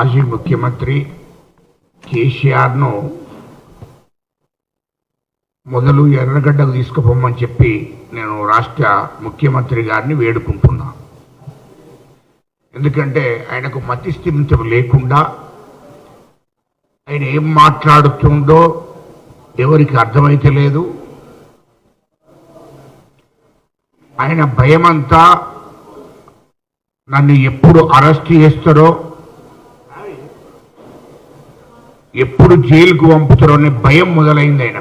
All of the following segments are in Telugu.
మాజీ ముఖ్యమంత్రి కేసీఆర్ను మొదలు ఎర్రగడ్డకు తీసుకుపోమని చెప్పి నేను రాష్ట్ర ముఖ్యమంత్రి గారిని వేడుకుంటున్నా. ఎందుకంటే ఆయనకు మతిస్థిమితం లేకుండా ఆయన ఏం మాట్లాడుతుందో ఎవరికి అర్థమైతే లేదు. ఆయన భయమంతా నన్ను ఎప్పుడు అరెస్ట్ చేస్తారో ఎప్పుడు జైలుకు పంపుతారో అనే భయం మొదలైంది ఆయన.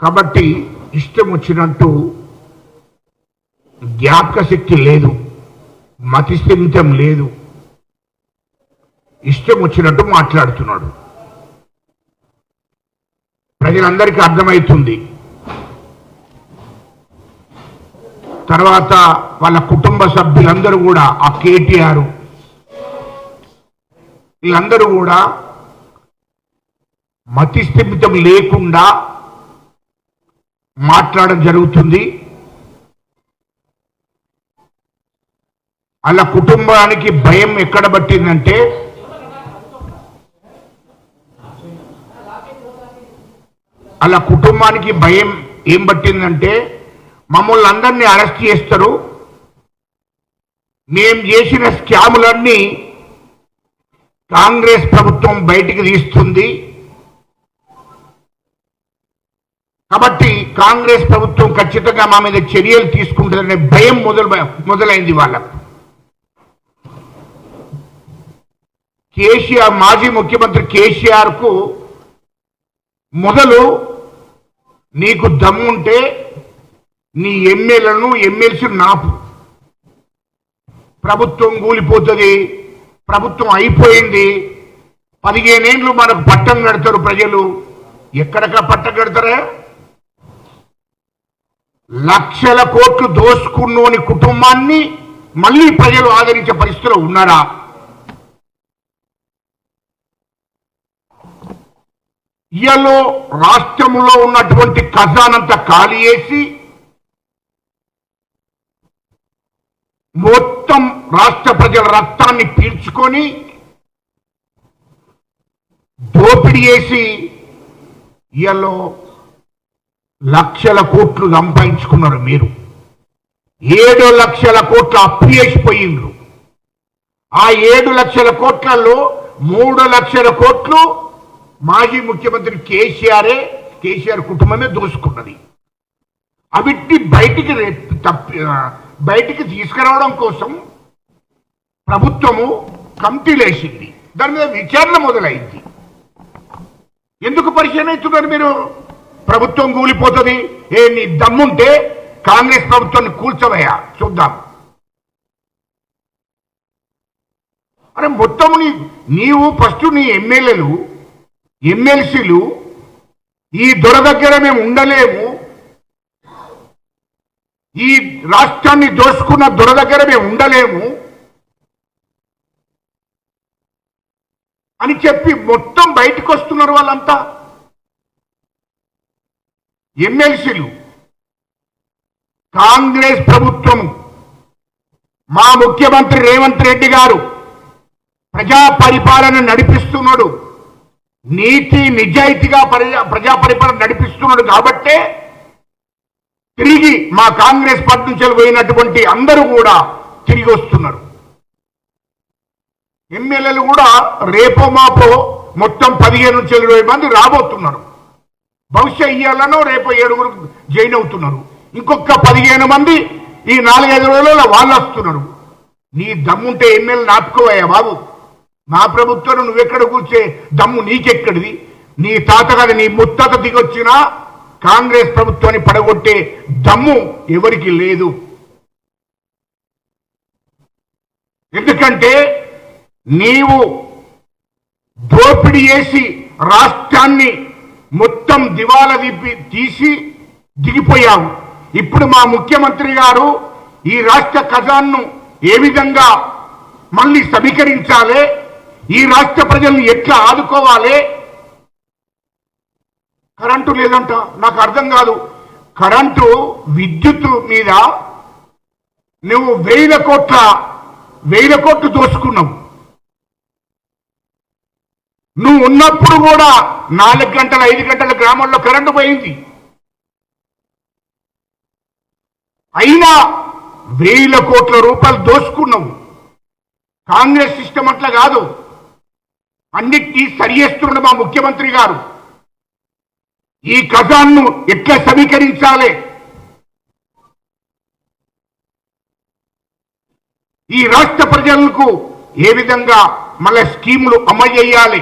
కాబట్టి ఇష్టం వచ్చినట్టు జ్ఞాపక శక్తి లేదు మతిస్థిమితం లేదు. ఇష్టం వచ్చినట్టు మాట్లాడుతున్నాడు. ప్రజలందరికీ అర్థమవుతుంది. తర్వాత వాళ్ళ కుటుంబ సభ్యులందరూ కూడా ఆ కేటీఆర్. వీళ్ళందరూ కూడా మతిస్థిమితం లేకుండా మాట్లాడడం జరుగుతుంది. అలా కుటుంబానికి భయం ఎక్కడ పట్టిందంటే అలా కుటుంబానికి భయం ఏం పట్టిందంటే మమ్మల్ని అందరినీ అరెస్ట్ చేస్తారు. మేం చేసిన స్కాములన్నీ కాంగ్రెస్ ప్రభుత్వం బయటికి తీస్తుంది. కాబట్టి కాంగ్రెస్ ప్రభుత్వం ఖచ్చితంగా మా మీద చర్యలు తీసుకుంటుందనే భయం మొదలు మొదలైంది వాళ్ళకు. కేసీఆర్ మాజీ ముఖ్యమంత్రి కేసీఆర్కు మొదలు నీకు దమ్ముంటే నీ ఎమ్మెల్యేలను ఎమ్మెల్సీ నాపు. ప్రభుత్వం కూలిపోతుంది ప్రభుత్వం అయిపోయింది. పదిహేనేళ్ళు మనకు పట్టం కడతారు ప్రజలు. ఎక్కడెక్కడ పట్టం కడతారా? లక్షల కోట్లు దోసుకున్నోని కుటుంబాన్ని మళ్ళీ ప్రజలు ఆదరించే పరిస్థితిలో ఉన్నారా? ఇయలో రాష్ట్రంలో ఉన్నటువంటి ఖజానంతా ఖాళీ చేసి మొత్తం రాష్ట్ర ప్రజల రక్తాన్ని పీల్చుకొని దోపిడీ చేసి ఇయలో లక్షల కోట్లు సంపాదించుకున్నారు మీరు. ఏడు లక్షల కోట్లు అప్పు చేసిపోయిండ్రు ఆ ఏడు లక్షల కోట్లలో మూడు లక్షల కోట్లు మాజీ ముఖ్యమంత్రి కేసీఆరే కేసీఆర్ కుటుంబమే దోసుకున్నది. అవిటి బయటికి తప్పి బయటికి తీసుకురావడం కోసం ప్రభుత్వము కమిటీలేసింది దాని మీద విచారణ మొదలైంది. ఎందుకు పరిచయం ఇస్తున్నారు మీరు? ప్రభుత్వం కూలిపోతుంది. ఏ నీ దమ్ముంటే కాంగ్రెస్ ప్రభుత్వాన్ని కూల్చవయ్యా. చూద్దాం. అరే మొత్తం నీ నీవు ఫస్ట్ నీ ఎమ్మెల్యేలు ఎమ్మెల్సీలు ఈ దొర దగ్గర మేము ఉండలేము. ఈ రాష్ట్రాన్ని దోసుకున్న దొర దగ్గర మేము ఉండలేము అని చెప్పి మొత్తం బయటకు వస్తున్నారు వాళ్ళంతా. ఎమ్మెల్సీలు కాంగ్రెస్ ప్రభుత్వం మా ముఖ్యమంత్రి రేవంత్ రెడ్డి గారు ప్రజా పరిపాలన నడిపిస్తున్నాడు నీతి నిజాయితీగా ప్రజా ప్రజా పరిపాలన నడిపిస్తున్నాడు కాబట్టే తిరిగి మా కాంగ్రెస్ పార్టీ నుంచి పోయినటువంటి అందరూ కూడా తిరిగి వస్తున్నారు. ఎమ్మెల్యేలు కూడా రేపో మాపో మొత్తం పదిహేను నుంచి ఇరవై మంది రాబోతున్నారు. బహుశా ఇయ్యాలనో రేపు ఏడుగురు జైన్ అవుతున్నారు. ఇంకొక పదిహేను మంది ఈ నాలుగైదు రోజులలో వాళ్ళు వస్తున్నారు. నీ దమ్ముంటే ఎమ్మెల్యే నాపుకోవయ్యా బాబు. మా ప్రభుత్వం నువ్వెక్కడ కూర్చే? దమ్ము నీకెక్కడిది? నీ తాతగారి నీ ముత్తాత దిగొచ్చినా కాంగ్రెస్ ప్రభుత్వాన్ని పడగొట్టే దమ్ము ఎవరికి లేదు. ఎందుకంటే నీవు దోపిడీ చేసి రాష్ట్రాన్ని మొత్తం దివాలా దిప్పి తీసి దిగిపోయావు. ఇప్పుడు మా ముఖ్యమంత్రి గారు ఈ రాష్ట్ర ఖజాన్ను ఏ విధంగా మళ్ళీ సమీకరించాలి? ఈ రాష్ట్ర ప్రజల్ని ఎట్లా ఆదుకోవాలి? కరెంటు లేదంట. నాకు అర్థం కాదు. కరెంటు విద్యుత్ మీద నువ్వు వేల కోట్ల వేల కోట్లు దోసుకున్నావు. నువ్వు ఉన్నప్పుడు కూడా నాలుగు గంటల ఐదు గంటల గ్రామంలో కరెంటు పోయింది. అయినా వేల కోట్ల రూపాయలు దోసుకున్నావు. కాంగ్రెస్ సిస్టమ్ అట్లా కాదు. అన్నిటినీ సరిచేస్తున్నాడు మా ముఖ్యమంత్రి గారు. ఈ కథాన్ని ఎట్లా సమీకరించాలి? ఈ రాష్ట్ర ప్రజలకు ఏ విధంగా మళ్ళీ స్కీములు అమలు చేయాలి?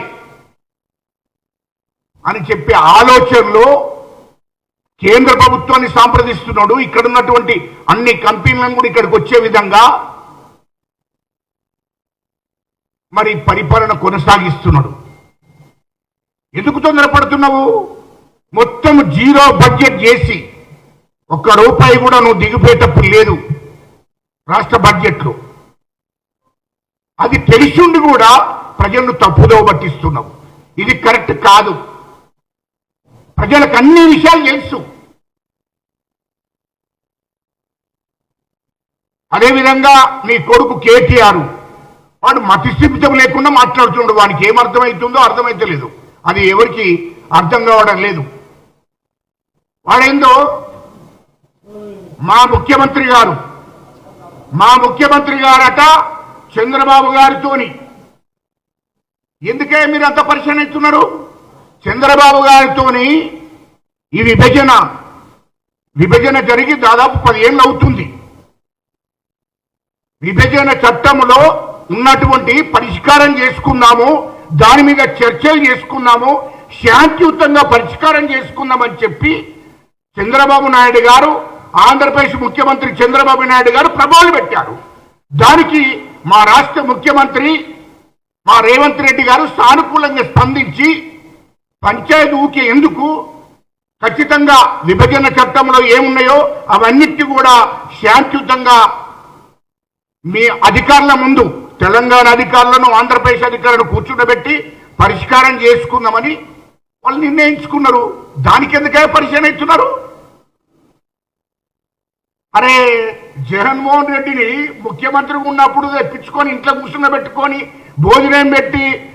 అని చెప్పే ఆలోచనలో కేంద్ర ప్రభుత్వాన్ని సంప్రదిస్తున్నాడు. ఇక్కడ ఉన్నటువంటి అన్ని కంపెనీలను కూడా ఇక్కడికి వచ్చే విధంగా మరి పరిపాలన కొనసాగిస్తున్నాడు. ఎందుకు తొందరపడుతున్నావు? మొత్తం జీరో బడ్జెట్ చేసి ఒక్క రూపాయి కూడా నువ్వు దిగిపోయేటప్పుడు లేదు రాష్ట్ర బడ్జెట్లో. అది తెలిసిండి కూడా ప్రజలను తప్పుదో పట్టిస్తున్నావు. ఇది కరెక్ట్ కాదు. ప్రజలకు అన్ని విషయాలు తెలుసు. అదేవిధంగా నీ కొడుకు కేటీఆర్ వాడు మతిస్థిమితం లేకుండా మాట్లాడుతుండు వానికి ఏం అర్థమవుతుందో అర్థమైతలేదు. అది ఎవరికి అర్థం కావడం లేదు. వాడేందో? మా ముఖ్యమంత్రి గారు. మా ముఖ్యమంత్రి గారట చంద్రబాబు గారితోని. ఎందుకే మీరు అంత పరిశీలిస్తున్నారు? చంద్రబాబు గారితోని ఈ విభజన విభజన జరిగి దాదాపు పదిహేళ్ళు అవుతుంది. విభజన చట్టంలో ఉన్నటువంటి పరిష్కారం చేసుకున్నాము దాని మీద చర్చలు చేసుకున్నాము శాంతియుతంగా పరిష్కారం చేసుకుందామని చెప్పి చంద్రబాబు నాయుడు గారు ఆంధ్రప్రదేశ్ ముఖ్యమంత్రి చంద్రబాబు నాయుడు గారు ప్రభావం పెట్టారు. దానికి మా రాష్ట్ర ముఖ్యమంత్రి మా రేవంత్ రెడ్డి గారు సానుకూలంగా స్పందించి పంచాయతీ ఊకే ఎందుకు ఖచ్చితంగా విభజన చట్టంలో ఏమున్నాయో అవన్నిటి కూడా శాంతియుతంగా మీ అధికారుల ముందు తెలంగాణ అధికారులను ఆంధ్రప్రదేశ్ అధికారులను కూర్చుండబెట్టి పరిష్కారం చేసుకుందామని వాళ్ళు నిర్ణయించుకున్నారు. దానికి ఎందుకే పరిచయం ఇస్తున్నారు? అరే జగన్మోహన్ రెడ్డిని ముఖ్యమంత్రిగా ఉన్నప్పుడు తెప్పించుకొని ఇంట్లో కూర్చుండబెట్టుకొని భోజనం పెట్టి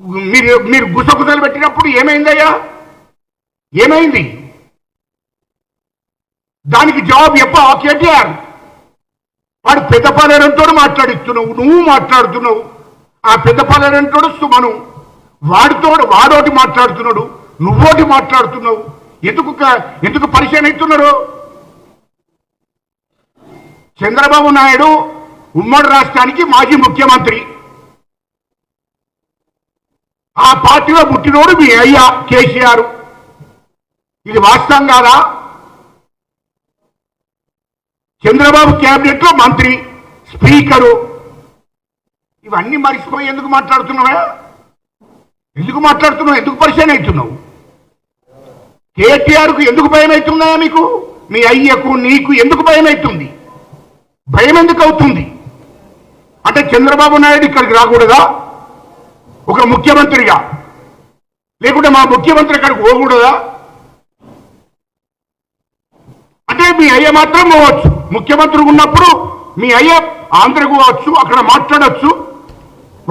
మీరు మీరు గుసగుసలు పెట్టినప్పుడు ఏమైందయ్యా? ఏమైంది? దానికి జవాబు చెప్ప కేటీఆర్? వాడు పెద్దపాలేరంతో మాట్లాడిస్తున్నావు నువ్వు మాట్లాడుతున్నావు. ఆ పెద్దపాలేరంతో సుమను. వాడితోడు వాడోటి మాట్లాడుతున్నాడు. నువ్వోటి మాట్లాడుతున్నావు. ఎందుకు ఎందుకు పరిచయం అవుతున్నారు? చంద్రబాబు నాయుడు ఉమ్మడి రాష్ట్రానికి మాజీ ముఖ్యమంత్రి. ఆ పార్టీలో పుట్టినోడు మీ అయ్యా కేసీఆర్. ఇది వాస్తవం కాదా? చంద్రబాబు కేబినెట్ మంత్రి స్పీకరు. ఇవన్నీ మరిచిపోయి ఎందుకు మాట్లాడుతున్నావా? ఎందుకు మాట్లాడుతున్నావు? ఎందుకు పరిచయం అవుతున్నావు? కేటీఆర్కు ఎందుకు భయం అవుతుందా మీకు? మీ అయ్యకు నీకు ఎందుకు భయం అవుతుంది? భయం ఎందుకు అవుతుంది? అంటే చంద్రబాబు నాయుడు ఇక్కడికి రాకూడదా? ఒక ముఖ్యమంత్రిగా? లేకుంటే మా ముఖ్యమంత్రి అక్కడికి పోకూడదా? అంటే మీ అయ్య మాత్రం పోవచ్చు. ముఖ్యమంత్రి ఉన్నప్పుడు మీ అయ్య ఆంధ్రకు పోవచ్చు అక్కడ మాట్లాడవచ్చు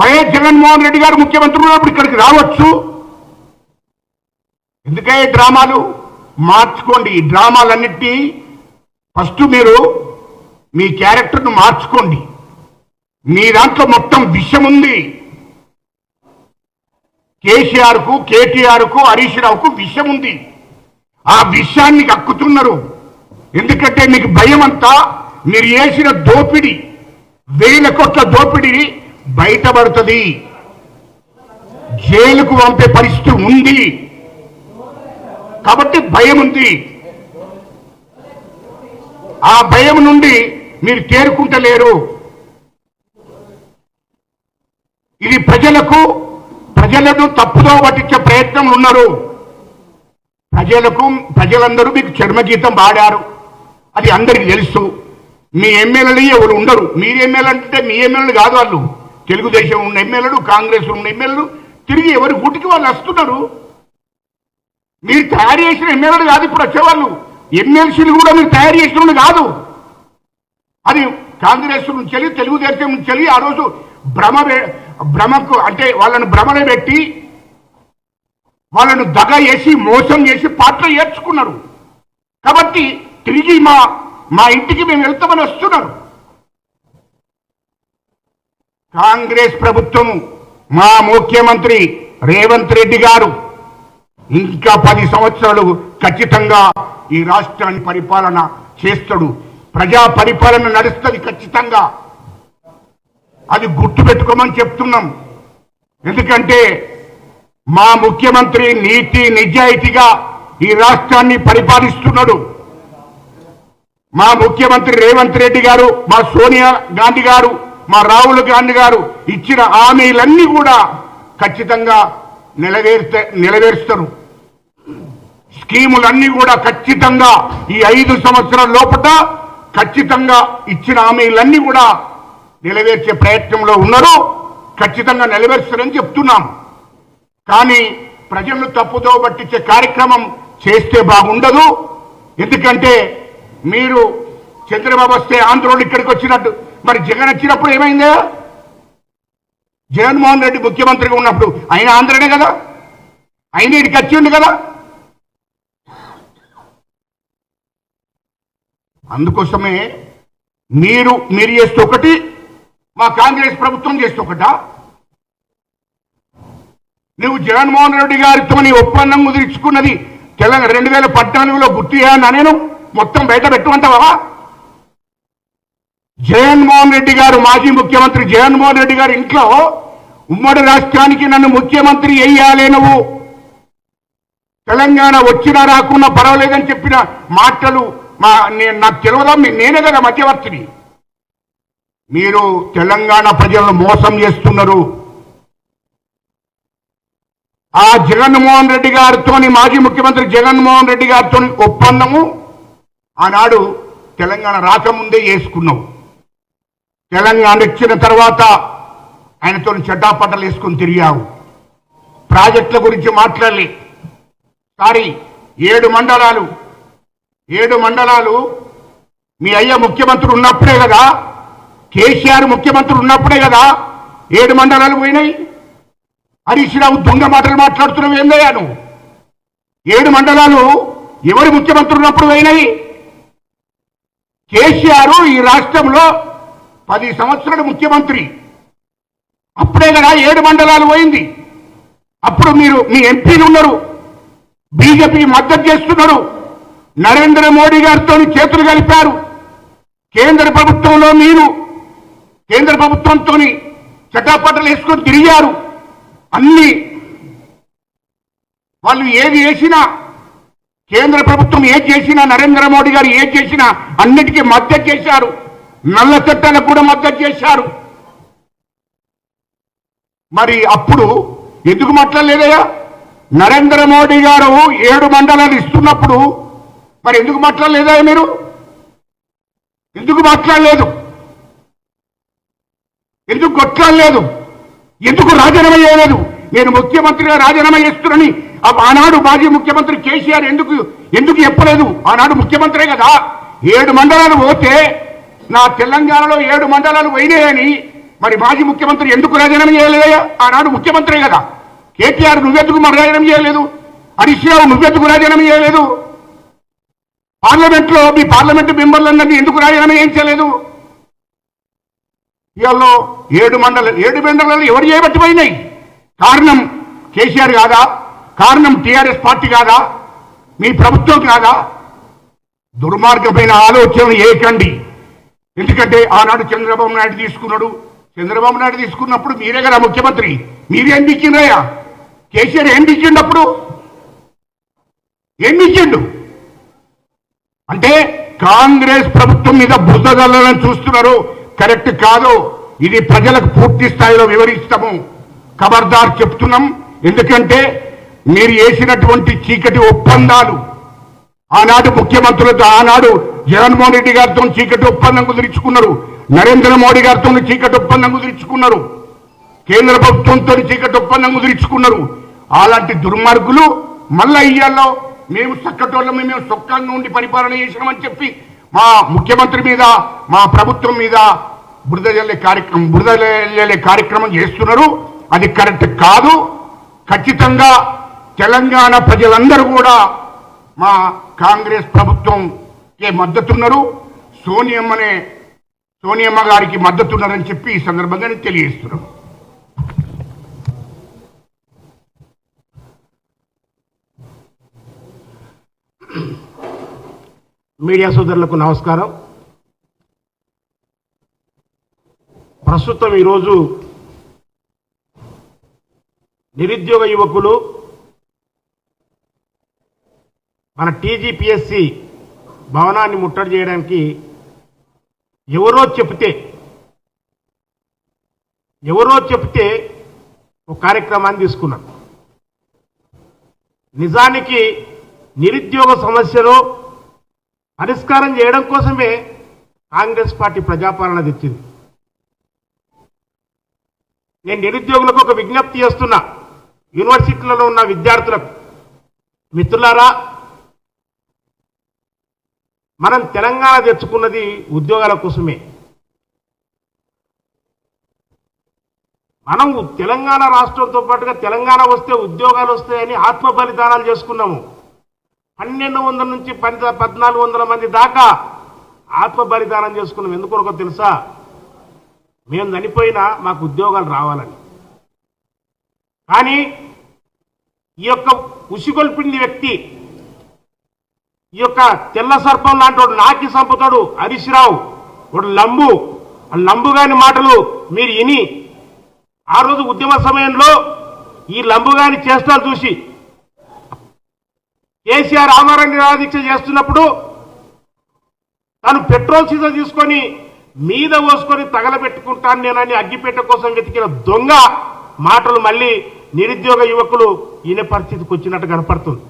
వైఎస్ జగన్మోహన్ రెడ్డి గారు ముఖ్యమంత్రి ఉన్నప్పుడు ఇక్కడికి రావచ్చు. ఎందుకే డ్రామాలు? మార్చుకోండి. ఈ డ్రామాలన్నిటినీ ఫస్ట్ మీరు మీ క్యారెక్టర్ను మార్చుకోండి. మీ దాంట్లో మొత్తం విషయం ఉంది. కేసీఆర్కు కేటీఆర్కు హరీష్ రావుకు విషయం ఉంది. ఆ విషయాన్ని కక్కుతున్నారు. ఎందుకంటే మీకు భయం అంతా మీరు చేసిన దోపిడి వేల కోట్ల దోపిడిని బయటపడుతుంది. జైలుకు పంపే పరిస్థితి ఉంది. కాబట్టి భయం ఉంది. ఆ భయం నుండి మీరు తేరుకుంటలేరు. ఇది ప్రజలకు ప్రజలను తప్పుదో పట్టించే ప్రయత్నం ఉన్నారు. ప్రజలకు ప్రజలందరూ మీకు చర్మగీతం పాడారు. అది అందరికి తెలుసు. మీ ఎమ్మెల్యేలు ఎవరు ఉండరు. మీరు ఎమ్మెల్యే అంటే మీ ఎమ్మెల్యేలు కాదు వాళ్ళు. తెలుగుదేశం ఉన్న ఎమ్మెల్యేలు కాంగ్రెస్ ఉన్న ఎమ్మెల్యేలు తిరిగి ఎవరి గుటికి వాళ్ళు వస్తున్నారు? మీరు తయారు చేసిన ఎమ్మెల్యేలు కాదు ఇప్పుడు వచ్చేవాళ్ళు. ఎమ్మెల్సీలు కూడా మీరు తయారు చేసిన కాదు. అది కాంగ్రెస్ నుంచి వెళ్ళి తెలుగుదేశం నుంచి వెళ్ళి ఆ రోజు భ్రమ భ్రమకు అంటే వాళ్ళను భ్రమలో పెట్టి వాళ్ళను దగ వేసి మోసం చేసి పాత్ర ఏర్చుకున్నారు. కాబట్టి తిరిగి మా మా ఇంటికి మేము వెళ్తామని వస్తున్నారు. కాంగ్రెస్ ప్రభుత్వం మా ముఖ్యమంత్రి రేవంత్ రెడ్డి గారు ఇంకా పది సంవత్సరాలు ఖచ్చితంగా ఈ రాష్ట్రాన్ని పరిపాలన చేస్తాడు. ప్రజా పరిపాలన నడుస్తుంది ఖచ్చితంగా. అది గుర్తుపెట్టుకోమని చెప్తున్నాం. ఎందుకంటే మా ముఖ్యమంత్రి నీతి నిజాయితీగా ఈ రాష్ట్రాన్ని పరిపాలిస్తున్నాడు. మా ముఖ్యమంత్రి రేవంత్ రెడ్డి గారు మా సోనియా గాంధీ గారు మా రాహుల్ గాంధీ గారు ఇచ్చిన హామీలన్నీ కూడా ఖచ్చితంగా నెరవేర్తే నెరవేరుస్తారు స్కీములన్నీ కూడా ఖచ్చితంగా ఈ ఐదు సంవత్సరాల లోపల ఖచ్చితంగా ఇచ్చిన హామీలన్నీ కూడా నెరవేర్చే ప్రయత్నంలో ఉన్నారు. ఖచ్చితంగా నెరవేరుస్తారని చెప్తున్నాం. కానీ ప్రజలను తప్పుతో పట్టించే కార్యక్రమం చేస్తే బాగుండదు. ఎందుకంటే మీరు చంద్రబాబు వస్తే ఆంధ్రోళ్ళు ఇక్కడికి వచ్చినట్టు మరి జగన్ వచ్చినప్పుడు ఏమైందా? జగన్మోహన్ రెడ్డి ముఖ్యమంత్రిగా ఉన్నప్పుడు ఆయన ఆంధ్రనే కదా? ఆయన ఇక్కడికి వచ్చిండు కదా? అందుకోసమే మీరు మీరు చేస్తే ఒకటి మా కాంగ్రెస్ ప్రభుత్వం చేస్తే ఒకటా? నువ్వు జగన్మోహన్ రెడ్డి గారితో నీ ఒప్పందం కుదిరించుకున్నది తెలంగాణ రెండు వేల పద్నాలుగులో గుర్తు చేయన్నా నేను? మొత్తం బయట పెట్టుకుంటావా జగన్మోహన్ రెడ్డి గారు మాజీ ముఖ్యమంత్రి జగన్మోహన్ రెడ్డి గారు ఇంట్లో ఉమ్మడి రాష్ట్రానికి నన్ను ముఖ్యమంత్రి వేయాలే నువ్వు. తెలంగాణ వచ్చినా రాకున్నా పర్వాలేదని చెప్పిన మాటలు మా నేను నాకు తెలియదా? నేనే కదా మధ్యవర్తిని. మీరు తెలంగాణ ప్రజలను మోసం చేస్తున్నారు. ఆ జగన్మోహన్ రెడ్డి గారితో మాజీ ముఖ్యమంత్రి జగన్మోహన్ రెడ్డి గారితో ఒప్పందము ఆనాడు తెలంగాణ రాకముందే చేసుకున్నావు. తెలంగాణ ఇచ్చిన తర్వాత ఆయనతో చెడ్డాపట్టలు వేసుకుని తిరిగావు. ప్రాజెక్టుల గురించి మాట్లాడలే. సారీ ఏడు మండలాలు ఏడు మండలాలు మీ అయ్య ముఖ్యమంత్రి ఉన్నప్పుడే కదా కేసీఆర్ ముఖ్యమంత్రి ఉన్నప్పుడే కదా ఏడు మండలాలు పోయినాయి. హరీష్ రావు దొంగ మాటలు మాట్లాడుతున్నావు ఏందయ్యా నువ్వు? ఏడు మండలాలు ఎవరు ముఖ్యమంత్రి ఉన్నప్పుడు పోయినాయి? కేసీఆర్ ఈ రాష్ట్రంలో పది సంవత్సరాలు ముఖ్యమంత్రి. అప్పుడే కదా ఏడు మండలాలు పోయింది. అప్పుడు మీరు మీ ఎంపీలు ఉన్నారు. బీజేపీ మద్దతు చేస్తున్నారు. నరేంద్ర మోడీ గారితో చేతులు కలిపారు. కేంద్ర ప్రభుత్వంలో మీరు కేంద్ర ప్రభుత్వంతో చట్టాపట్టలు వేసుకొని తిరిగారు. అన్ని వాళ్ళు ఏది చేసినా కేంద్ర ప్రభుత్వం ఏది చేసినా నరేంద్ర మోడీ గారు ఏది చేసినా అన్నిటికీ మద్దతు చేశారు. నల్ల చట్టాలకు కూడా మద్దతు చేశారు. మరి అప్పుడు ఎందుకు మాట్లాడలేదయ్యా? నరేంద్ర మోడీ గారు ఏడు మండలాలు ఇస్తున్నప్పుడు మరి ఎందుకు మాట్లాడలేదా మీరు? ఎందుకు మాట్లాడలేదు? ఎందుకు కొట్లాడలేదు? ఎందుకు రాజీనామా చేయలేదు? నేను ముఖ్యమంత్రిగా రాజీనామా చేస్తున్నానని ఆనాడు మాజీ ముఖ్యమంత్రి కేసీఆర్ ఎందుకు ఎందుకు చెప్పలేదు? ఆనాడు ముఖ్యమంత్రే కదా. ఏడు మండలాలు పోతే నా తెలంగాణలో ఏడు మండలాలు పోయినాయని మరి మాజీ ముఖ్యమంత్రి ఎందుకు రాజీనామా చేయలేదయ్యా? ఆనాడు ముఖ్యమంత్రే కదా. కేటీఆర్ నువ్వెందుకు మరి రాజీనామా చేయలేదు? హరీష్ రావు నువ్వెందుకు రాజీనామా చేయలేదు? పార్లమెంట్లో మీ పార్లమెంటు మెంబర్లందరినీ ఎందుకు రాజీనామా చేయించలేదు ఇవాళ ఏడు మండలం ఏడు మండలాలు ఎవరు చేయబట్టిపోయినాయి కారణం కేసీఆర్ కాదా? కారణం టీఆర్ఎస్ పార్టీ కాదా? మీ ప్రభుత్వం కాదా? దుర్మార్గమైన ఆలోచనలు ఏకండి. ఎందుకంటే ఆనాడు చంద్రబాబు నాయుడు తీసుకున్నాడు. చంద్రబాబు నాయుడు తీసుకున్నప్పుడు మీరే కదా ముఖ్యమంత్రి. మీరేం దిక్కిందయ్యా కేసీఆర్ ఏం దిక్కిండు అప్పుడు? ఏం దిక్కిండు అంటే కాంగ్రెస్ ప్రభుత్వం మీద బుద్ధగలను చూస్తున్నారు. కరెక్ట్ కాదు. ఇది ప్రజలకు పూర్తి స్థాయిలో వివరిస్తాము. ఖబర్దార్ చెప్తున్నాం. ఎందుకంటే మీరు వేసినటువంటి చీకటి ఒప్పందాలు ఆనాడు ముఖ్యమంత్రులతో ఆనాడు జగన్మోహన్ రెడ్డి గారితో చీకటి ఒప్పందం కుదిరించుకున్నారు. నరేంద్ర మోడీ గారితో చీకటి ఒప్పందం కుదిరించుకున్నారు. కేంద్ర ప్రభుత్వంతో చీకటి ఒప్పందం కుదిరించుకున్నారు. అలాంటి దుర్మార్గులు మళ్ళా ఇయ్యాల్లో మేము చక్కటోళ్ళం మేము సొక్కంగా ఉండి పరిపాలన చేసినామని చెప్పి మా ముఖ్యమంత్రి మీద మా ప్రభుత్వం మీద బురదజల్లే కార్యక్రమం బురదజల్లే కార్యక్రమం చేస్తున్నారు. అది కరెక్ట్ కాదు. ఖచ్చితంగా తెలంగాణ ప్రజలందరూ కూడా మా కాంగ్రెస్ ప్రభుత్వం మద్దతున్నారు. సోనియమ్మనే సోనియమ్మ గారికి మద్దతున్నారని చెప్పి ఈ సందర్భంగా నేను తెలియజేస్తున్నాను. మీడియా సోదరులకు నమస్కారం. ప్రస్తుతం ఈరోజు నిరుద్యోగ యువకులు మన టీజీపీఎస్సి భవనాన్ని ముట్టడి చేయడానికి ఎవరో చెప్తే ఎవరో చెప్తే ఒక కార్యక్రమాన్ని తీసుకున్నాను నిజానికి నిరుద్యోగ సమస్యను పరిష్కారం చేయడం కోసమే కాంగ్రెస్ పార్టీ ప్రజాపాలన తెచ్చింది. నేను నిరుద్యోగులకు ఒక విజ్ఞప్తి చేస్తున్నా. యూనివర్సిటీలలో ఉన్న విద్యార్థులకు. మిత్రులారా మనం తెలంగాణ తెచ్చుకున్నది ఉద్యోగాల కోసమే. మనం తెలంగాణ రాష్ట్రంతో పాటుగా తెలంగాణ వస్తే ఉద్యోగాలు వస్తాయని ఆత్మ బలిదానాలు చేసుకున్నాము. పన్నెండు వందల నుంచి పది పద్నాలుగు వందల మంది దాకా ఆత్మ బలిదానం చేసుకున్నాం. ఎందుకొరకో తెలుసా? మేము చనిపోయినా మాకు ఉద్యోగాలు రావాలని. కానీ ఈ యొక్క ఉసిగొల్పింది వ్యక్తి ఈ యొక్క తెల్ల సర్పం లాంటి వాడు నాకి సంపుతాడు హరీశ్రావు వాడు లంబు. లంబుగాని మాటలు మీరు ఇని. ఆ రోజు ఉద్యమ సమయంలో ఈ లంబుగాని చేస్తా చేష్టలు చూసి. కేసీఆర్ ఆమరణ నిరాదీక్ష చేస్తున్నప్పుడు తను పెట్రోల్ సీజన్ తీసుకొని మీద పోసుకొని తగలబెట్టుకుంటాను నేనని అగ్గిపెట్ట కోసం వెతికిన దొంగ మాటలు మళ్ళీ నిరుద్యోగ యువకులు ఈయన పరిస్థితికి వచ్చినట్టు కనపడుతుంది.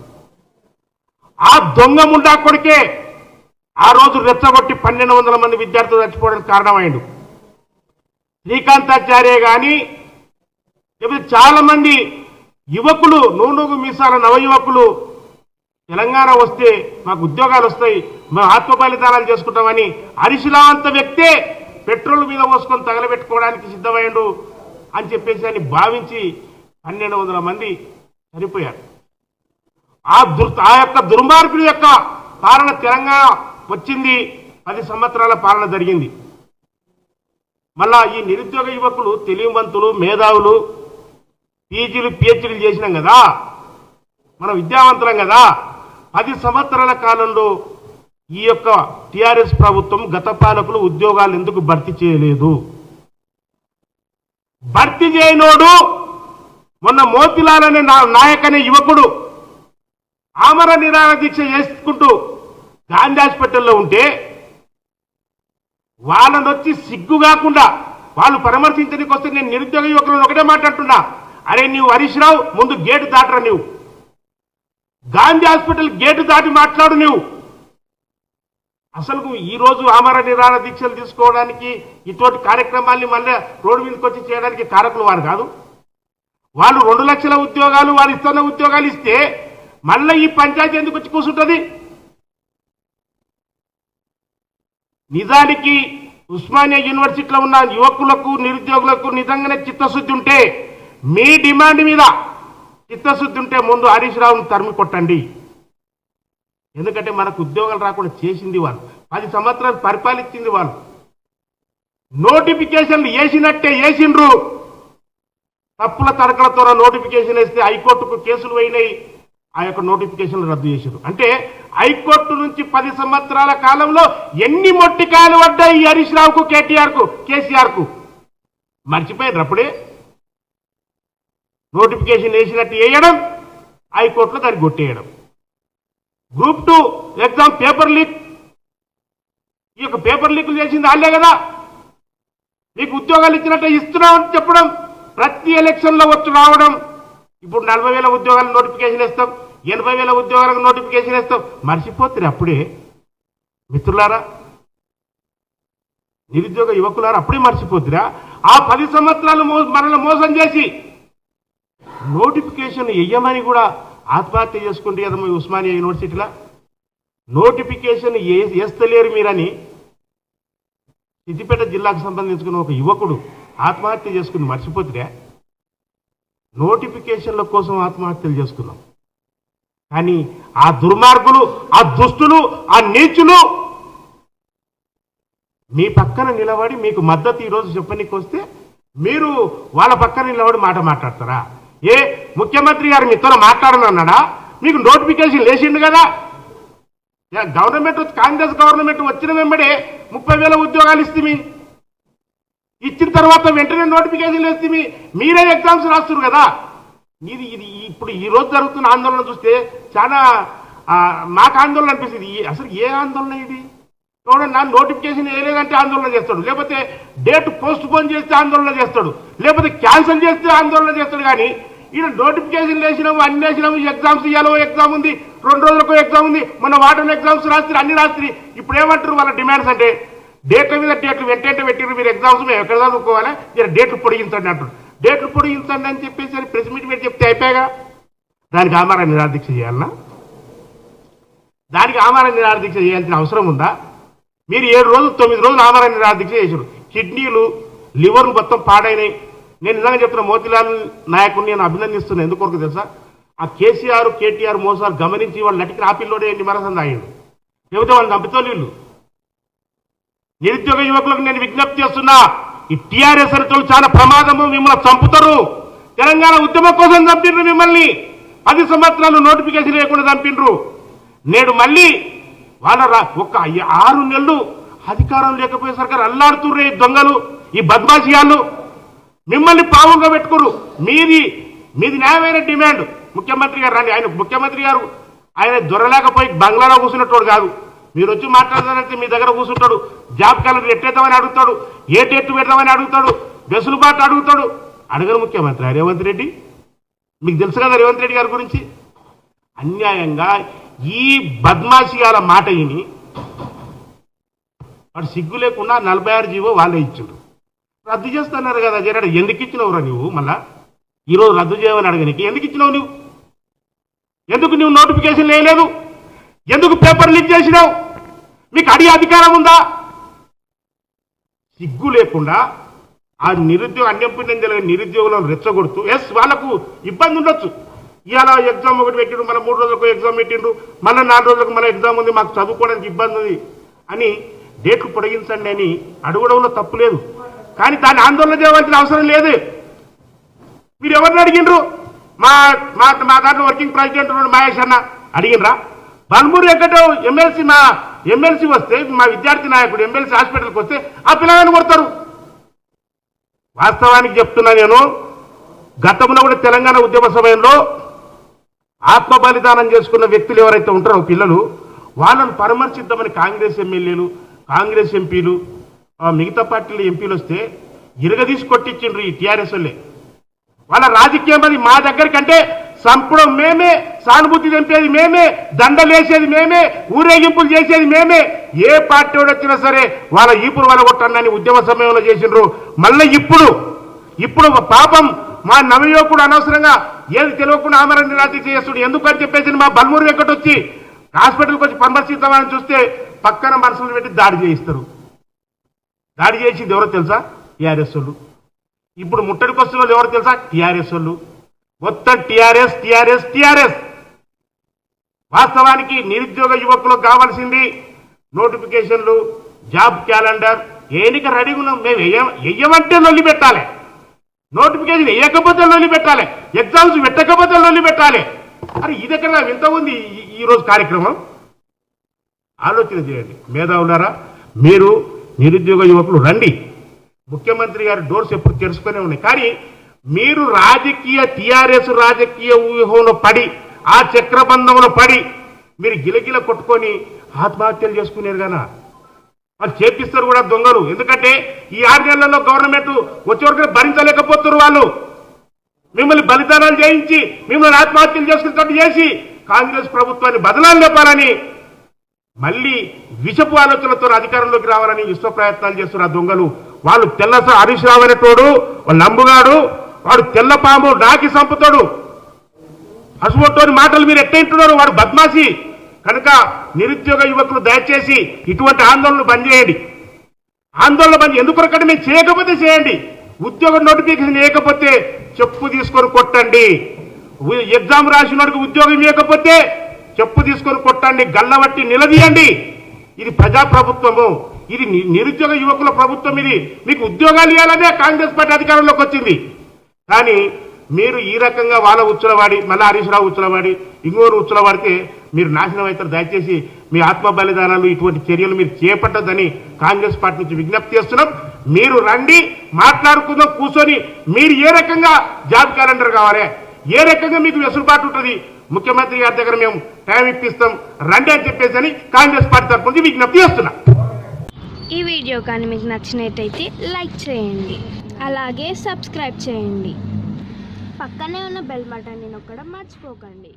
ఆ దొంగ ముండా కొడుకే ఆ రోజు రెచ్చగొట్టి పన్నెండు వందల మంది విద్యార్థులు చచ్చిపోవడానికి కారణమైండు. శ్రీకాంతాచార్య కానీ లేకపోతే చాలా మంది యువకులు నూనూగు మీసాల నవయువకులు తెలంగాణ వస్తే మాకు ఉద్యోగాలు వస్తాయి మేము ఆత్మ చేసుకుంటామని చేసుకుంటామని అరిశిలాంత వ్యక్తే పెట్రోల్ మీద పోసుకొని తగలబెట్టుకోవడానికి సిద్ధమైండు అని చెప్పేసి అని భావించి పన్నెండు వందల మంది చనిపోయారు. ఆ దుర్ ఆ యొక్క దుర్మార్గుల యొక్క పాలన తెలంగాణ వచ్చింది. పది సంవత్సరాల పాలన జరిగింది. మళ్ళా ఈ నిరుద్యోగ యువకులు తెలివివంతులు మేధావులు పీజీలు పిహెచ్డీలు చేసినాం కదా. మనం విద్యావంతులం కదా. పది సంవత్సరాల కాలంలో ఈ యొక్క టిఆర్ఎస్ ప్రభుత్వం గత పాలకులు ఉద్యోగాలు ఎందుకు భర్తీ చేయలేదు? భర్తీ చేయనోడు మొన్న మోతిలాల్ అనే నా- నాయక్ అనే యువకుడు ఆమర నిరాహార దీక్ష చేసుకుంటూ గాంధీ హాస్పిటల్లో ఉంటే వాళ్ళని వచ్చి సిగ్గు కాకుండా వాళ్ళు పరామర్శించడానికి వస్తే నేను నిరుద్యోగ యువకులను ఒకటే మాట్లాడుతున్నా అరే నీవు హరీష్ రావు ముందు గేటు దాటరా నీవు. గాంధీ హాస్పిటల్ గేటు దాటి మాట్లాడు నీవు. అసలు ఈ రోజు ఆమర నిరాహార దీక్షలు తీసుకోవడానికి ఇటువంటి కార్యక్రమాల్ని మళ్ళీ రోడ్డు మీదకి వచ్చి చేయడానికి కారకులు వారు కాదు. వాళ్ళు రెండు లక్షల ఉద్యోగాలు వారు ఇస్తున్న ఉద్యోగాలు ఇస్తే మళ్ళీ ఈ పంచాయతీ ఎందుకు వచ్చి కూర్చుంటుంది? నిజానికి ఉస్మానియా యూనివర్సిటీలో ఉన్న యువకులకు నిరుద్యోగులకు నిజంగానే చిత్తశుద్ధి ఉంటే మీ డిమాండ్ మీద చిత్తశుద్ధి ఉంటే ముందు హరీష్ రావును తరిమి కొట్టండి. ఎందుకంటే మనకు ఉద్యోగాలు రాకుండా చేసింది వాళ్ళు. పది సంవత్సరాలు పరిపాలించింది వాళ్ళు. నోటిఫికేషన్లు వేసినట్టే వేసిండ్రు. తప్పుల తడకలతో నోటిఫికేషన్ వేస్తే హైకోర్టుకు కేసులు అయినాయి ఆ యొక్క నోటిఫికేషన్లు రద్దు చేశారు. అంటే హైకోర్టు నుంచి పది సంవత్సరాల కాలంలో ఎన్ని మొట్టికాయలు పడ్డాయి ఈ హరీష్ రావుకు కేటీఆర్కు కేసీఆర్కు మర్చిపోయారు అప్పుడే. నోటిఫికేషన్ వేసినట్టు వేయడం హైకోర్టులో దాన్ని కొట్టేయడం. Group two exam paper leak. ఈ యొక్క పేపర్ లీకులు చేసింది వాళ్ళే కదా. మీకు ఉద్యోగాలు ఇచ్చినట్టే ఇస్తున్నామని చెప్పడం ప్రతి ఎలక్షన్లో వచ్చి రావడం. ఇప్పుడు నలభై వేల ఉద్యోగాలు నోటిఫికేషన్ ఇస్తాం ఎనభై వేల ఉద్యోగాలకు నోటిఫికేషన్ ఇస్తాం. మర్చిపోతారు అప్పుడే. మిత్రులారా నిరుద్యోగ యువకులారా అప్పుడే మర్చిపోతురా. ఆ పది సంవత్సరాలు మో మనల్ని మోసం చేసి నోటిఫికేషన్ వేయమని కూడా ఆత్మహత్య చేసుకుంటే కదా ఉస్మానియా యూనివర్సిటీలో. నోటిఫికేషన్ వేస్తలేరు మీరని సిద్దిపేట జిల్లాకు సంబంధించుకున్న ఒక యువకుడు ఆత్మహత్య చేసుకుని మర్చిపోతురే. నోటిఫికేషన్ల కోసం ఆత్మహత్యలు చేసుకున్నాం. కానీ ఆ దుర్మార్గులు ఆ దుస్తులు ఆ నీచులు మీ పక్కన నిలబడి మీకు మద్దతు ఈరోజు చెప్పనీకి వస్తే మీరు వాళ్ళ పక్కన నిలబడి మాట మాట్లాడతారా? ఏ ముఖ్యమంత్రి గారు మీతో మాట్లాడనన్నాడా మీకు నోటిఫికేషన్ లేచిండు కదా? గవర్నమెంట్ కాంగ్రెస్ గవర్నమెంట్ వచ్చిన వెంబడే ముప్పై వేల ఉద్యోగాలు ఇస్తుంది ఇచ్చిన తర్వాత వెంటనే నోటిఫికేషన్ వేస్తే మీరే ఎగ్జామ్స్ రాస్తున్నారు కదా? ఇది ఇది ఇప్పుడు ఈ రోజు జరుగుతున్న ఆందోళన చూస్తే చాలా మాకు ఆందోళన అనిపిస్తుంది. అసలు ఏ ఆందోళన ఇది? చూడండి నా నోటిఫికేషన్ వేయలేదంటే ఆందోళన చేస్తాడు. లేకపోతే డేట్ పోస్ట్ పోన్ చేస్తే ఆందోళన చేస్తాడు. లేకపోతే క్యాన్సిల్ చేస్తే ఆందోళన చేస్తాడు కానీ ఈయన నోటిఫికేషన్ వేసినాము అన్ని వేసినాము ఎగ్జామ్స్ ఇవ్వాలో ఎగ్జామ్ ఉంది రెండు రోజులకు ఎగ్జామ్ ఉంది మన వాటర్ ఎగ్జామ్స్ రాత్రి అన్ని రాత్రి. ఇప్పుడు ఏమంటారు వాళ్ళ డిమాండ్స్ అంటే? డేట్ల మీద డేట్లు వెంటనే పెట్టిరు మీరు ఎగ్జామ్స్ మేము ఎక్కడ చదువుకోవాలి? మీరు డేట్లు పొడిగించండి అంటారు. డేట్లు పొడిగించండి అని చెప్పేసి ప్రెస్ మీట్ పెట్టి చెప్తే అయిపోయాగా? దానికి ఆమార నిరాదీక్ష చేయాలన్నా దానికి ఆమార నిరాదీక్ష చేయాల్సిన అవసరం ఉందా? మీరు ఏడు రోజులు తొమ్మిది రోజులు ఆమరణ నిరాదీక్ష చేశారు. కిడ్నీలు లివర్లు మొత్తం పాడైనాయి. నేను నిజంగా చెప్తున్న మోతిలాల్ నాయకుడిని నేను అభినందిస్తున్నాను ఎందుకొరకు తెలుసా? ఆ కేసీఆర్ కేటీఆర్ మోసాలు గమనించి వాళ్ళు నటికి ఆపిల్లోనే నిమరసం తాగిండు లేకపోతే వాళ్ళు చంపితో వీళ్ళు. నిరుద్యోగ యువకులకు నేను విజ్ఞప్తి చేస్తున్నా. ఈ టీఆర్ఎస్ అరితలు చాలా ప్రమాదము మిమ్మల్ని చంపుతారు. తెలంగాణ ఉద్యమం కోసం చంపిండ్రు మిమ్మల్ని. పది సంవత్సరాలు నోటిఫికేషన్ లేకుండా చంపిండ్రు నేడు మళ్ళీ వాళ్ళ ఒక ఆరు నెలలు అధికారం లేకపోయేసరికి అల్లాడుతుర్రే ఈ దొంగలు ఈ బద్మాషియాలు మిమ్మల్ని పావుగా పెట్టుకోరు. మీది మీది న్యాయమైన డిమాండ్. ముఖ్యమంత్రి గారు రండి. ఆయన ముఖ్యమంత్రి గారు ఆయన దొరలేకపోయి బంగ్లాలో కూర్చున్నట్టు కాదు. మీరు వచ్చి మాట్లాడతారంటే మీ దగ్గర కూర్చుంటాడు జాబ్ క్యాలెండర్ ఎట్టేద్దామని అడుగుతాడు. ఏ డేట్ పెడదామని అడుగుతాడు. వెసులుబాటు అడుగుతాడు. అడగరు ముఖ్యమంత్రి రేవంత్ రెడ్డి. మీకు తెలుసు కదా రేవంత్ రెడ్డి గారి గురించి? అన్యాయంగా ఈ బద్మాషియాల మాట విని వాడు సిగ్గు లేకుండా నలభై ఆరు జీవో వాళ్ళే ఇచ్చారు రద్దు చేస్తున్నారు కదా జరడ ఎందుకు ఇచ్చినవురా నువ్వు మళ్ళా? ఈరోజు రద్దు చేయమని అడగనికి ఎందుకు ఇచ్చినావు నువ్వు ఎందుకు నువ్వు నోటిఫికేషన్ వేయలేదు? ఎందుకు పేపర్ లీక్ చేసినావు? మీకు అడిగే అధికారం ఉందా? సిగ్గు లేకుండా ఆ నిరుద్యోగ అన్యంపుణ్యం తెలియని నిరుద్యోగులను రెచ్చగొడుతూ ఎస్ వాళ్ళకు ఇబ్బంది ఉండొచ్చు. ఇవాళ ఎగ్జామ్ ఒకటి పెట్టిండ్రు మన మూడు రోజులకు ఎగ్జామ్ పెట్టిండ్రు మళ్ళీ నాలుగు రోజులకు మన ఎగ్జామ్ ఉంది మాకు చదువుకోవడానికి ఇబ్బంది ఉంది అని డేట్లు పొడిగించండి అని అడగడంలో తప్పు లేదు. కానీ దాన్ని ఆందోళన చేయవలసిన అవసరం లేదు. మీరు ఎవరిని అడిగిండ్రు? మా మా దాంట్లో వర్కింగ్ ప్రెసిడెంట్ మహేష్ అన్న. అడిగినరా బల్మూరు ఎక్కడో ఎమ్మెల్సీ మా ఎమ్మెల్సీ వస్తే మా విద్యార్థి నాయకుడు ఎమ్మెల్సీ హాస్పిటల్కి వస్తే ఆ పిల్లగాని కొడతారు. వాస్తవానికి చెప్తున్నా నేను గతంలో కూడా తెలంగాణ ఉద్యమ సమయంలో ఆత్మ బలిదానం చేసుకున్న వ్యక్తులు ఎవరైతే ఉంటారో పిల్లలు వాళ్ళను పరామర్శిద్దామని కాంగ్రెస్ ఎమ్మెల్యేలు కాంగ్రెస్ ఎంపీలు మిగతా పార్టీల ఎంపీలు వస్తే ఇరగదీసి కొట్టించిండ్రు ఈ టీఆర్ఎస్ వాళ్ళే. వాళ్ళ రాజకీయం అది మా దగ్గరికంటే చంపడం మేమే సానుభూతి తెంపేది మేమే దండలేసేది మేమే ఊరేగింపులు చేసేది మేమే. ఏ పార్టీ వచ్చినా సరే వాళ్ళ ఈపురు వాళ్ళ కొట్టండి ఉద్యమ సమయంలో చేసిండ్రు. మళ్ళీ ఇప్పుడు ఇప్పుడు పాపం మా నవయువకుడు అనవసరంగా ఏది తెలియకుండా ఆమరణ నిరాశ చేస్తుడు ఎందుకని చెప్పేసి మా బల్మూరు వెంకట వచ్చి హాస్పిటల్కి వచ్చి పరామర్శిద్దామని చూస్తే పక్కన మనసులు పెట్టి దాడి చేయిస్తారు. దాడి చేసింది ఎవరో తెలుసా? టీఆర్ఎస్ వాళ్ళు. ఇప్పుడు ముట్టడికి వస్తున్న వాళ్ళు ఎవరు తెలుసా? టీఆర్ఎస్ వాళ్ళు. మొత్తం టీఆర్ఎస్ టీఆర్ఎస్ టీఆర్ఎస్. వాస్తవానికి నిరుద్యోగ యువకులకు కావాల్సింది నోటిఫికేషన్లు జాబ్ క్యాలెండర్. ఏనిక రెడీగా ఉన్నాం మేము వెయ్యమంటే లొల్లి పెట్టాలి. నోటిఫికేషన్ వేయకపోతే లొల్లి పెట్టాలి. ఎగ్జామ్స్ పెట్టకపోతే లొల్లి పెట్టాలి. అరే ఇది ఎక్కడ ఇంత ఉంది ఈ- కార్యక్రమం? ఆలోచన చేయండి. మేధావులారా మీరు నిరుద్యోగ యువకులు రండి. ముఖ్యమంత్రి గారి డోర్స్ ఎప్పుడు తెరుచుకునే ఉన్నాయి. కానీ మీరు రాజకీయ టీఆర్ఎస్ రాజకీయ వ్యూహంలో పడి ఆ చక్రబంధంలో పడి మీరు గిలగిల కొట్టుకొని ఆత్మహత్యలు చేసుకునేది గానా? వాళ్ళు చేపిస్తారు కూడా దొంగలు. ఎందుకంటే ఈ ఆరు నెలల్లో గవర్నమెంట్ వచ్చే వరకు భరించలేకపోతున్నారు వాళ్ళు. మిమ్మల్ని బలిదానాలు చేయించి మిమ్మల్ని ఆత్మహత్యలు చేసుకున్నట్టు చేసి కాంగ్రెస్ ప్రభుత్వాన్ని బదలాలు లేపాలని మళ్ళీ విషపు ఆలోచనలతో అధికారంలోకి రావాలని విశ్వ ప్రయత్నాలు చేస్తున్న ఆ దొంగలు. వాళ్ళు తెల్లసా హరీష్ రావు అనేటోడు వాళ్ళ నంబుగాడు వాడు తెల్లపాము నాకి సంపుతాడు. పశువుతోని మాటలు మీరు ఎట్టేంటున్నారు వాడు బద్మాసి. కనుక నిరుద్యోగ యువకులు దయచేసి ఇటువంటి ఆందోళనలు బంద్ చేయండి. ఆందోళన బంద్ ఎందుకొరకంటే మేము చేయకపోతే చేయండి. ఉద్యోగ నోటిఫికేషన్ లేకపోతే చెప్పు తీసుకొని కొట్టండి. ఎగ్జామ్ రాసినోడికి ఉద్యోగం లేకపోతే చెప్పు తీసుకొని కొట్టండి. గల్లబట్టి నిలదీయండి. ఇది ప్రజాప్రభుత్వము. ఇది నిరుద్యోగ యువకుల ప్రభుత్వం ఇది. మీకు ఉద్యోగాలు ఇవ్వాలనే కాంగ్రెస్ పార్టీ అధికారంలోకి వచ్చింది. కానీ మీరు ఈ రకంగా వాళ్ళ ఉచ్చులవాడి మళ్ళీ హరీష్ రావు ఉచ్చులవాడి ఇంకోరు ఉచ్చులవాడితే మీరు నాశనం అవుతారు. దయచేసి మీ ఆత్మ బలిదానాలు ఇటువంటి చర్యలు మీరు చేపట్టదని కాంగ్రెస్ పార్టీ నుంచి విజ్ఞప్తి చేస్తున్నాం. మీరు రండి మాట్లాడుకుందాం కూర్చొని మీరు ఏ రకంగా జాబ్ క్యాలెండర్ కావాలి ఏ రకంగా మీకు వెసులుబాటు ఉంటుంది ముఖ్యమంత్రి గారి దగ్గర మేము టైం ఇప్పిస్తాం. రండి అని చెప్పేసి అని కాంగ్రెస్ పార్టీ తరపు నుంచి విజ్ఞప్తి చేస్తున్నాం. ఈ వీడియో కానీ మీకు నచ్చినట్టయితే లైక్ చేయండి. అలాగే సబ్స్క్రైబ్ చేయండి. పక్కనే ఉన్న బెల్ బటన్ని నొక్కడం మర్చిపోకండి.